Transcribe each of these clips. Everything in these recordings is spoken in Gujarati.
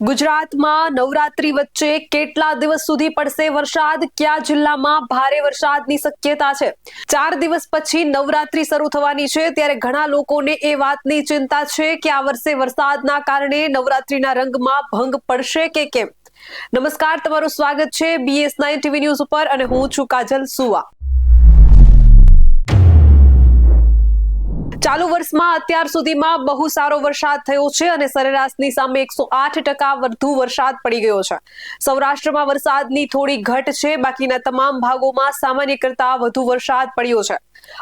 ગુજરાતમાં નવરાત્રી વચ્ચે કેટલા દિવસ સુધી પડશે વરસાદ? કયા જિલ્લામાં ભારે વરસાદની શક્યતા છે? ચાર દિવસ પછી નવરાત્રી શરૂ થવાની છે, ત્યારે ઘણા લોકોને એ વાતની ચિંતા છે કે આ વર્ષે વરસાદના કારણે નવરાત્રીના રંગમાં ભંગ પડશે કે કેમ? નમસ્કાર, તમારું સ્વાગત છે બીએસ નાઇન ટીવી ન્યૂઝ ઉપર અને હું છું કાજલ સુવા. ચાલુ વર્ષમાં અત્યાર સુધીમાં બહુ સારો વરસાદ થયો છે અને સરેરાશની સામે એકસો આઠ ટકા વધુ વરસાદ પડી ગયો છે. સૌરાષ્ટ્રમાં વરસાદની થોડી ઘટ છે. બાકીના તમામ ભાગોમાં સામાન્ય કરતા વધુ વરસાદ પડ્યો છે.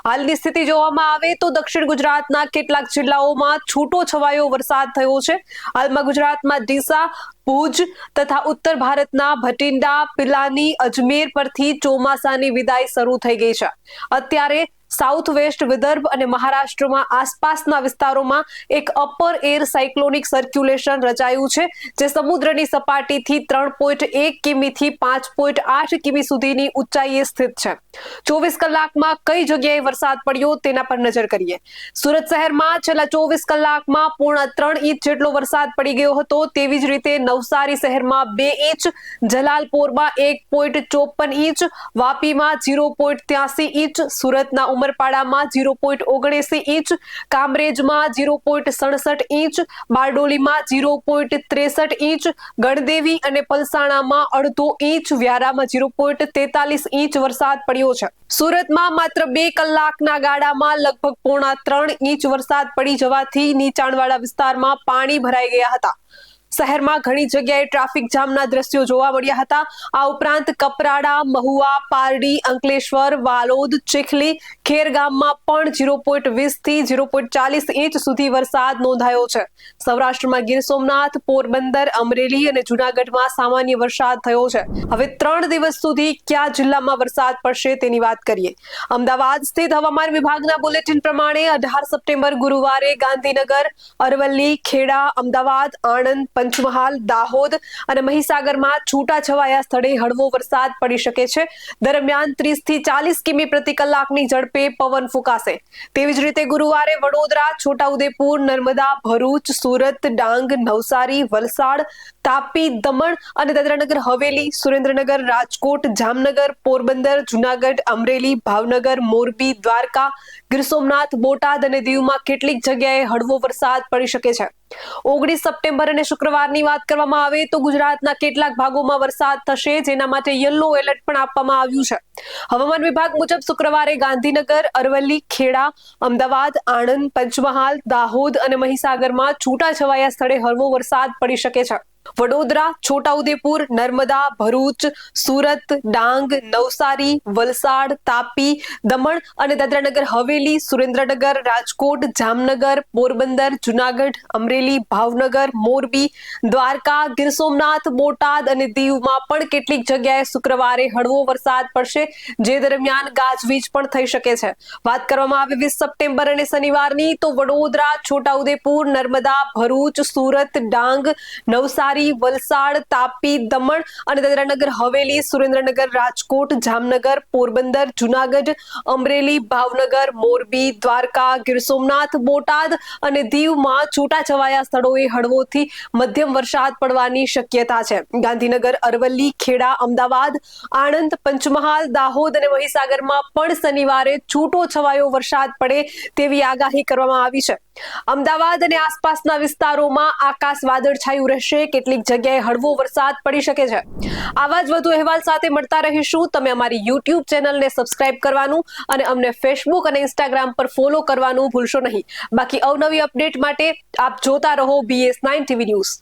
હાલની સ્થિતિ જોવામાં આવે તો દક્ષિણ ગુજરાતના કેટલાક જિલ્લાઓમાં છૂટો છવાયો વરસાદ થયો છે. હાલમાં ગુજરાતમાં ડીસા, ભુજ તથા ઉત્તર ભારતના ભટિંડા, પિલાની, અજમેર પરથી ચોમાસાની વિદાય શરૂ થઈ ગઈ છે. અત્યારે સાઉથ વેસ્ટ વિદર્ભ અને મહારાષ્ટ્રમાં આસપાસના વિસ્તારોમાં એક અપર એર સાયક્લોનિક સર્ક્યુલેશન રચાયું છે, જે સમુદ્રની સપાટીથી ત્રણ પોઈન્ટ એક કિમીથી પાંચ પોઈન્ટ આઠ કિમી સુધીની ઊંચાઈએ સ્થિત છે. ચોવીસ કલાકમાં કઈ જગ્યાએ વરસાદ પડ્યો તેના પર નજર કરીએ. સુરત શહેરમાં છેલ્લા ચોવીસ કલાકમાં પૂર્ણ ત્રણ ઇંચ જેટલો વરસાદ પડી ગયો હતો. તેવી જ રીતે નવસારી શહેરમાં બે ઇંચ, જલાલપોરમાં એક પોઈન્ટ ચોપન ઇંચ, વાપીમાં ઝીરો પોઈન્ટ ત્યાસી ઇંચ, સુરતના ઉમરપાડામાં ઝીરો પોઈન્ટ ઓગણસી ઇંચ, કામરેજમાં ઝીરો પોઈન્ટ સડસઠ ઇંચ, બારડોલીમાં ઝીરો પોઈન્ટ ત્રેસઠ ઇંચ, ગણદેવી અને પલસાણામાં અડધો ઇંચ, વ્યારામાં ઝીરો પોઈન્ટ તેતાલીસ ઇંચ વરસાદ પડ્યો છે. સુરતમાં માત્ર બે કલાકના ગાળામાં લગભગ પોણા ત્રણ ઇંચ વરસાદ પડી જવાથી નીચાણવાળા વિસ્તારમાં પાણી ભરાઈ ગયા હતા. શહેરમાં ઘણી જગ્યાએ ટ્રાફિક જામના દ્રશ્યો જોવા મળ્યા હતા. આ ઉપરાંત કપરાડા, મહુવા, પારડી, અંકલેશ્વર, વાલોદ, ચીખલી, ખેરગામમાં પણ ઝીરો પોઈન્ટ વીસથી ઝીરો પોઈન્ટ ચાલીસ ઇંચ સુધી વરસાદ નોંધાયો છે. સૌરાષ્ટ્રમાં ગીર સોમનાથ, પોરબંદર, અમરેલી અને જુનાગઢમાં સામાન્ય વરસાદ થયો છે. હવે ત્રણ દિવસ સુધી કયા જિલ્લામાં વરસાદ પડશે તેની વાત કરીએ. અમદાવાદ સ્થિત હવામાન વિભાગના બુલેટિન પ્રમાણે અઢાર સપ્ટેમ્બર ગુરુવારે ગાંધીનગર, અરવલ્લી, ખેડા, અમદાવાદ, આણંદ પંચમહાલ, દાહોદ અને મહીસાગરમાં છૂટાછવાયા સ્થળે હળવો વરસાદ પડી શકે છે. દરમિયાન ત્રીસથી ચાલીસ કિમી પ્રતિ કલાકની ઝડપે પવન ફૂંકાશે. તેવી જ રીતે ગુરુવારે વડોદરા, છોટાઉદેપુર, નર્મદા, ભરૂચ, સુરત, ડાંગ, નવસારી, વલસાડ, તાપી, દમણ અને દાદરાનગર, હવેલી, સુરેન્દ્રનગર, રાજકોટ, જામનગર, પોરબંદર, જુનાગઢ, અમરેલી, ભાવનગર, મોરબી, દ્વારકા, ગીર સોમનાથ, બોટાદ અને દીવમાં કેટલીક જગ્યાએ હળવો વરસાદ પડી શકે છે. ઓગણીસ સપ્ટેમ્બર અને શુક્રવારની વાત કરવામાં આવે તો ગુજરાતના કેટલાક ભાગોમાં વરસાદ થશે, જેના માટે યલો એલર્ટ પણ આપવામાં આવ્યું છે. હવામાન વિભાગ મુજબ શુક્રવારે ગાંધીનગર, અરવલ્લી, ખેડા, અમદાવાદ, આણંદ, પંચમહાલ, દાહોદ અને મહીસાગરમાં છૂટાછવાયા સ્થળે હળવો વરસાદ પડી શકે છે. વડોદરા, છોટાઉદેપુર, નર્મદા, ભરૂચ, સુરત, ડાંગ, નવસારી, વલસાડ, તાપી, દમણ અને દાદરાનગર, હવેલી, સુરેન્દ્રનગર, રાજકોટ, જામનગર, પોરબંદર, જુનાગઢ, અમરેલી, ભાવનગર, મોરબી, દ્વારકા, ગીર સોમનાથ, બોટાદ અને દીવમાં પણ કેટલીક જગ્યાએ શુક્રવારે હળવો વરસાદ પડશે, જે દરમિયાન ગાજવીજ પણ થઈ શકે છે. વાત કરવામાં આવે વીસ સપ્ટેમ્બર અને શનિવારની, તો વડોદરા, છોટાઉદેપુર, નર્મદા, ભરૂચ, સુરત, ડાંગ, નવસારી નવસારી વલસાડ, તાપી, દમણ અને દાદરાનગર, હવેલી, સુરેન્દ્રનગર, રાજકોટ, જામનગર, પોરબંદર, જુનાગઢ, અમરેલી, ભાવનગર, મોરબી, દ્વારકા, ગીર સોમનાથ, બોટાદ અને દીવમાં છૂટાછવાયા સ્થળોએ હળવોથી મધ્યમ વરસાદ પડવાની શક્યતા છે. ગાંધીનગર, અરવલ્લી, ખેડા, અમદાવાદ, આણંદ, પંચમહાલ, દાહોદ અને મહીસાગરમાં પણ શનિવારે છૂટો છવાયો વરસાદ પડે તેવી આગાહી કરવામાં આવી છે. અમદાવાદ અને આસપાસના વિસ્તારોમાં આકાશ વાદળછાયું રહેશે કેટલીક જગ્યાએ હળવો વરસાદ પડી શકે છે. આવા જ વધુ અહેવાલ સાથે મળતા રહીશું. તમે અમારી યુટ્યુબ ચેનલને સબસ્ક્રાઇબ કરવાનું અને અમને ફેસબુક અને ઇન્સ્ટાગ્રામ પર ફોલો કરવાનું ભૂલશો નહીં. બાકી અવનવી અપડેટ માટે આપ જોતા રહો બીએસ નાઇન ટીવી ન્યૂઝ